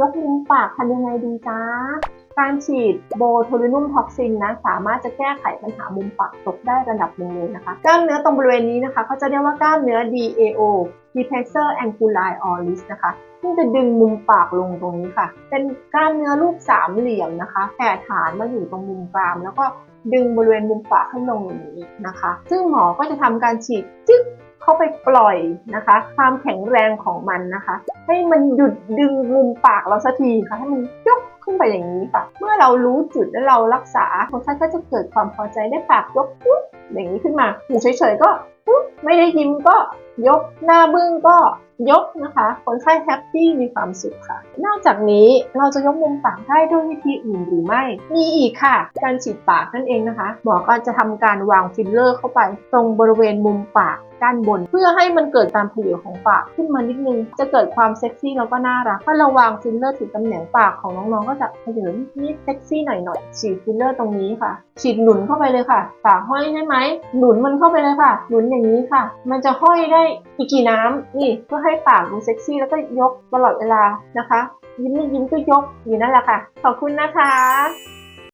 ยกมุมปากทำยังไงดีจ้าการฉีดโบทูลินุมท็อกซินนะสามารถจะแก้ไขปัญหามุมปากตกได้ระดับหนึ่งเลยนะคะ กล้ามเนื้อตรงบริเวณนี้นะคะเขาจะเรียกว่ากล้ามเนื้อ DAO depressor anguli oris นะคะ ซึ่งจะดึงมุมปากลงตรงนี้ค่ะ เป็นกล้ามเนื้อรูปสามเหลี่ยมนะคะแผ่ฐานมาอยู่ตรงมุมกราม แล้วก็ดึงบริเวณมุมปากให้ลงอย่างนี้นะคะ ซึ่งหมอก็จะทำการฉีดจึ๊กเข้าไปปล่อยนะคะ ความแข็งแรงของมันนะคะ ให้มันหยุดดึงมุมปากเราสักทีค่ะ ให้มันยกขึ้นไปอย่างนี้ค่ะ เรารู้จุดและเรารักษาคนไข้ก็จะเกิดความพอใจได้ปากยกปุ๊บอย่างนี้ขึ้นมาอยู่เฉยๆก็ปุ๊บไม่ได้ยิ้มก็ยกหน้าบึ้งก็ยกนะคะ คนไข้แฮปปี้มีความสุขค่ะ นอกจากนี้เราจะยกมุมปากได้ด้วยวิธีอื่นหรือไม่ มีอีกค่ะ การฉีดปากนั่นเองนะคะ หมอก็จะทำการวางฟิลเลอร์เข้าไป ตรงบริเวณมุมปากด้านบน เพื่อให้มันเกิดการผลิของปากขึ้นมานิดนึง จะเกิดความเซ็กซี่แล้วก็น่ารัก ถ้าเราวางฟิลเลอร์ถึงตำแหน่งปากของน้องๆ ก็จะเห็นนิดเซ็กซี่หน่อยๆฉีดฟิลเลอร์ตรงนี้ค่ะ ฉีดหนุนเข้าไปเลยค่ะปากห้อยใช่ไหมหนุนมันเข้าไปเลยค่ะ หนุนอย่างนี้ค่ะ มันจะห้อยได้อีกกี่น้ำนี่เพื่อให้ปากดูเซ็กซี่แล้วก็ยกตลอดเวลานะคะ ยิ้มไม่ยิ้มก็ยกอยู่นั่นแหละค่ะ ขอบคุณนะคะ